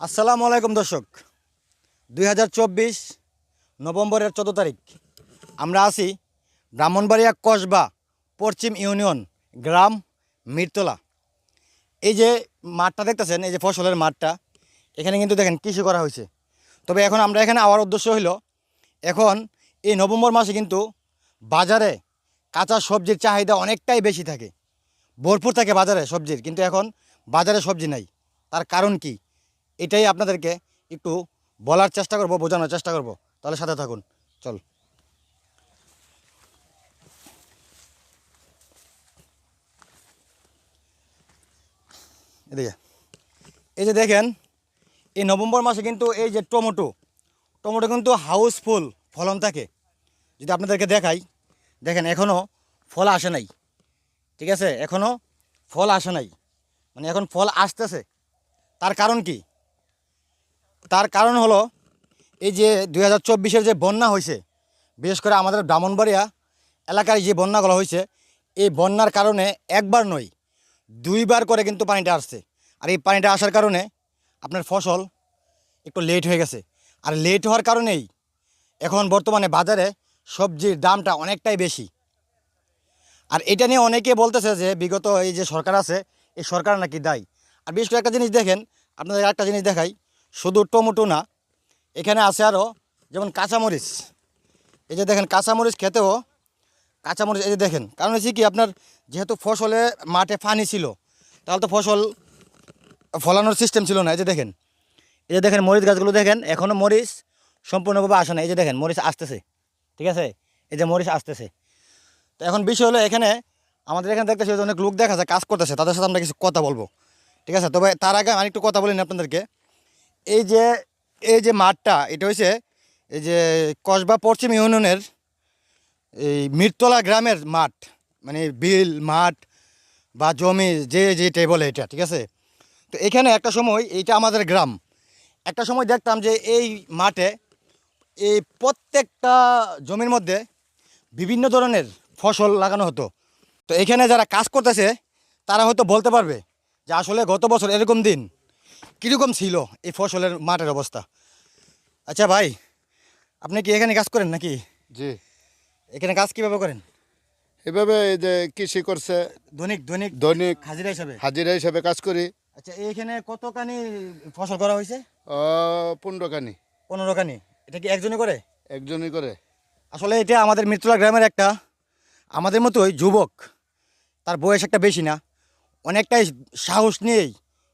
আসসালামু আলাইকুম দর্শক। দুই হাজার চব্বিশ নভেম্বরের চোদ্দ তারিখ। আমরা আছি ব্রাহ্মণবাড়িয়া কসবা পশ্চিম ইউনিয়ন গ্রাম মিরতলা এই যে মাঠটা দেখতেছেন, এই যে ফসলের মাঠটা, এখানে কিন্তু দেখেন কৃষি করা হয়েছে। তবে এখন আমরা এখানে আওয়ার উদ্দেশ্য হইল, এখন এই নভেম্বর মাসে কিন্তু বাজারে কাঁচা সবজির চাহিদা অনেকটাই বেশি থাকে। ভরপুর থাকে বাজারে সবজির, কিন্তু এখন বাজারে সবজি নাই। তার কারণ কি? এটাই আপনাদেরকে একটু বলার চেষ্টা করব, বোঝানোর চেষ্টা করব। তাহলে সাথে থাকুন। চল। এদিকে। এই যে দেখেন, এই নভেম্বর মাসে কিন্তু এই যে টমেটো টমেটো কিন্তু হাউসফুল ফলন থাকে। যদি আপনাদেরকে দেখাই, দেখেন এখনও ফল আসে নাই। ঠিক আছে? এখনও ফল আসে নাই। মানে এখন ফল আসতেছে। তার কারণ কি? তার কারণ হলো এই যে দুই হাজার যে বন্যা হয়েছে, বিশেষ করে আমাদের ব্রাহ্মণবাড়িয়া এলাকায় যে বন্যাগুলো হয়েছে, এই বন্যার কারণে একবার নয়, দুইবার করে কিন্তু পানিটা আসছে। আর এই পানিটা আসার কারণে আপনার ফসল একটু লেট হয়ে গেছে। আর লেট হওয়ার কারণেই এখন বর্তমানে বাজারে সবজির দামটা অনেকটাই বেশি। আর এটা নিয়ে অনেকে বলতেছে যে বিগত এই যে সরকার আছে, এই সরকার নাকি দায়ী। আর বিশেষ করে একটা জিনিস দেখেন, আপনাদের একটা জিনিস দেখাই। শুধু টমেটো না, এখানে আছে আরও যেমন কাঁচামরিচ। এই যে দেখেন, কাঁচামরিচ খেতেও কাঁচামরিচ, এই যে দেখেন, কারণ হচ্ছে কি আপনার যেহেতু ফসলে মাঠে পানি ছিল, তাহলে তো ফসল ফলানোর সিস্টেম ছিল না, এই যে দেখেন। এই যে দেখেন, মরিচ গাছগুলো দেখেন এখনও মরিচ সম্পূর্ণভাবে আসে না, এই যে দেখেন, মরিচ আসতেছে, ঠিক আছে? এই যে মরিচ আসতেছে। তো এখন বিষয় হলো এখানে আমাদের এখানে দেখতেছি অনেক লোক দেখা যায়, কাজ করতেছে, তাদের সাথে আমরা কিছু কথা বলব, ঠিক আছে? তবে তার আগে আমি একটু কথা বলিনি আপনাদেরকে। এই যে এই যে মাঠটা, এটা হয়েছে এই যে কসবা পশ্চিম ইউনিয়নের এই মিরতলা গ্রামের মাঠ মানে বিল, মাঠ বা জমি, যে যে বলে এটা, ঠিক আছে? তো এখানে একটা সময় এইটা আমাদের গ্রাম। একটা সময় দেখতাম যে এই মাঠে এই প্রত্যেকটা জমির মধ্যে বিভিন্ন ধরনের ফসল লাগানো হতো। তো এখানে যারা কাজ করতেছে, তারা হয়তো বলতে পারবে যে আসলে গত বছর এরকম দিন কীরকম ছিল এই ফসলের মাঠের অবস্থা? আচ্ছা ভাই আপনি কি এখানে কাজ করেন নাকি? জি। এখানে কাজ কীভাবে করেন? এভাবে এই যে কৃষি করছে। দৈনিক দৈনিক দৈনিক হাজিরা হিসাবে? হাজিরা হিসাবে কাজ করি। আচ্ছা এইখানে কতখানি ফসল করা হয়েছে? পনেরো কানি পনেরো খানি এটা কি একজনই করে? একজনই করে। আসলে এটা আমাদের মৃত্যুলা গ্রামের একটা আমাদের মতোই যুবক তার বয়স একটা বেশি না অনেকটাই সাহস নিয়েই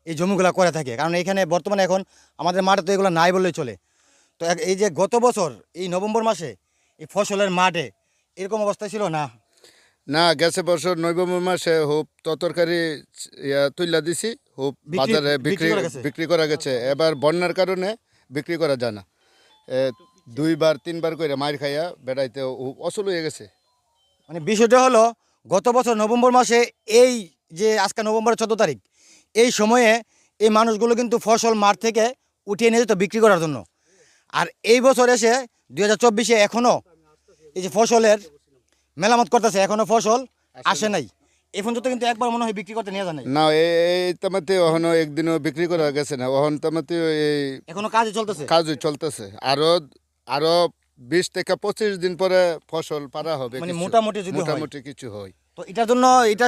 এই জমিগুলো করে থাকে। কারণ এখানে বর্তমানে এখন আমাদের মাঠে তো এগুলো নাই বললেই চলে। তো এই যে গত বছর এই নভেম্বর মাসে এই ফসলের মাঠে এরকম অবস্থা ছিল না? না গেছে বছর নভেম্বর মাসে হুপ তরকারি ইয়া তুইলা দিছি হুপ বাজারে বিক্রি বিক্রি করা গেছে? বিক্রি করা গেছে। এবার বন্যার কারণে বিক্রি করা যায় না। দুইবার তিনবার করে মার খাইয়া বেড়াইতে অসল হয়ে গেছে। মানে বিষয়টা হলো গত বছর নভেম্বর মাসে এই যে আজকে নভেম্বরের চোদ্দ তারিখ এই সময়ে এই মানুষগুলো কিন্তু ফসল মাঠ থেকে উঠিয়ে নিয়ে যেত বিক্রি করার জন্য। আর এই বছর এসে দুই হাজার চব্বিশে এখনও এই যে ফসলের মেলামত করতেছে এখনও ফসল আসে নাই। এই কিন্তু একবার মনে হয় বিক্রি করতে নিয়ে যায় না এই তামাতে একদিনও বিক্রি করা গেছে না। ওখান তামাতে এই এখনও কাজে চলতেছে। কাজই চলতেছে। আরও আরও বিশ থেকে পঁচিশ দিন পরে ফসল পারা হবে মানে মোটামুটি যদি মোটামুটি কিছু হয়। তো এটার জন্য এটা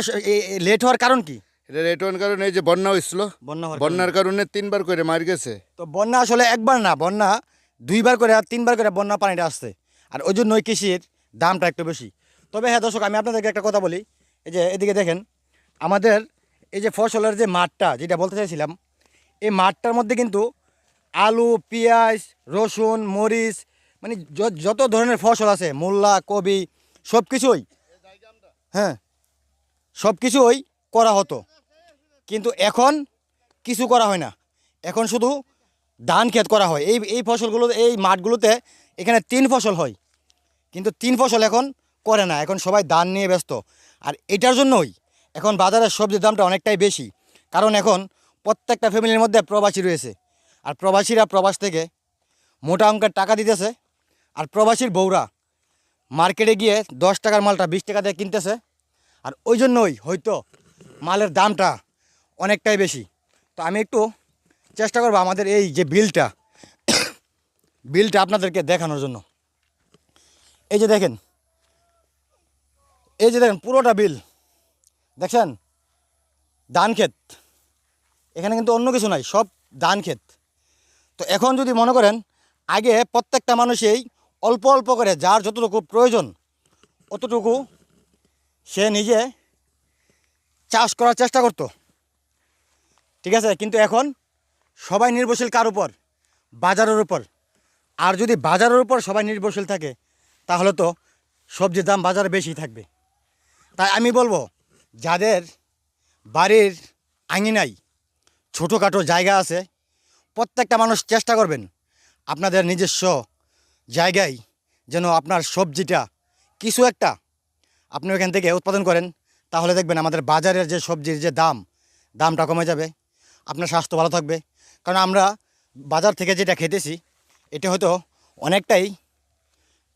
লেট হওয়ার কারণ কি? এটা রেট কারণে এই যে বন্যা হয়েছিল। বন্যা বন্যার কারণে। তিনবার করে মার গেছে। তো বন্যা আসলে একবার না বন্যা দুইবার করে আর তিনবার করে বন্যা পানিটা আসছে। আর ওই জন্যই কৃষির দামটা একটু বেশি। তবে হ্যাঁ দর্শক আমি আপনাদেরকে একটা কথা বলি। এই যে এদিকে দেখেন আমাদের এই যে ফসলের যে মাঠটা যেটা বলতে চাইছিলাম এই মাঠটার মধ্যে কিন্তু আলু পেঁয়াজ রসুন মরিচ মানে যত ধরনের ফসল আছে মূল্লা কবি সব কিছুই হ্যাঁ সব কিছুই করা হতো। কিন্তু এখন কিছু করা হয় না। এখন শুধু ধান ক্ষেত করা হয়। এই এই ফসলগুলো, এই মাঠগুলোতে এখানে তিন ফসল হয়। কিন্তু তিন ফসল এখন করে না। এখন সবাই ধান নিয়ে ব্যস্ত। আর এটার জন্যই এখন বাজারের সবজির দামটা অনেকটাই বেশি। কারণ এখন প্রত্যেকটা ফ্যামিলির মধ্যে প্রবাসী রয়েছে। আর প্রবাসীরা প্রবাস থেকে মোটা অঙ্কের টাকা দিতেছে। আর প্রবাসীর বউরা মার্কেটে গিয়ে দশ টাকার মালটা বিশ টাকা দিয়ে কিনতেছে। আর ওই জন্যই হয়তো মালের দামটা অনেকটাই বেশি। তো আমি একটু চেষ্টা করব আমাদের এই যে বিলটা বিলটা আপনাদেরকে দেখানোর জন্য। এই যে দেখেন, এই যে দেখেন পুরোটা বিল। দেখছেন? ধান ক্ষেত। এখানে কিন্তু অন্য কিছু নাই, সব ধান ক্ষেত। তো এখন যদি মনে করেন, আগে প্রত্যেকটা মানুষই অল্প অল্প করে যার যতটুকু প্রয়োজন, অতটুকু সে নিজে চাষ করার চেষ্টা করতো। ঠিক আছে? কিন্তু এখন সবাই নির্ভরশীল কার উপর? বাজারের উপর। আর যদি বাজারের উপর সবাই নির্ভরশীল থাকে, তাহলে তো সবজির দাম বাজারে বেশি থাকবে। তাই আমি বলব, যাদের বাড়ির আঙিনাই ছোটোখাটো জায়গা আছে, প্রত্যেকটা মানুষ চেষ্টা করবেন আপনাদের নিজস্ব জায়গায় যেন আপনার সবজিটা কিছু একটা আপনি ওখান থেকে উৎপাদন করেন। তাহলে দেখবেন আমাদের বাজারের যে সবজির যে দাম, দামটা কমে যাবে। আপনার স্বাস্থ্য ভালো থাকবে। কারণ আমরা বাজার থেকে যেটা খেতেছি, এটা হয়তো অনেকটাই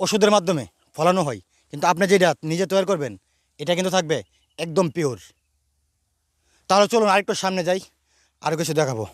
ওষুধের মাধ্যমে ফলানো হয়। কিন্তু আপনি যেটা নিজে তৈরি করবেন, এটা কিন্তু থাকবে একদম পিওর তাহলে চলুন আরেকটু সামনে যাই আরও কিছু দেখাবো।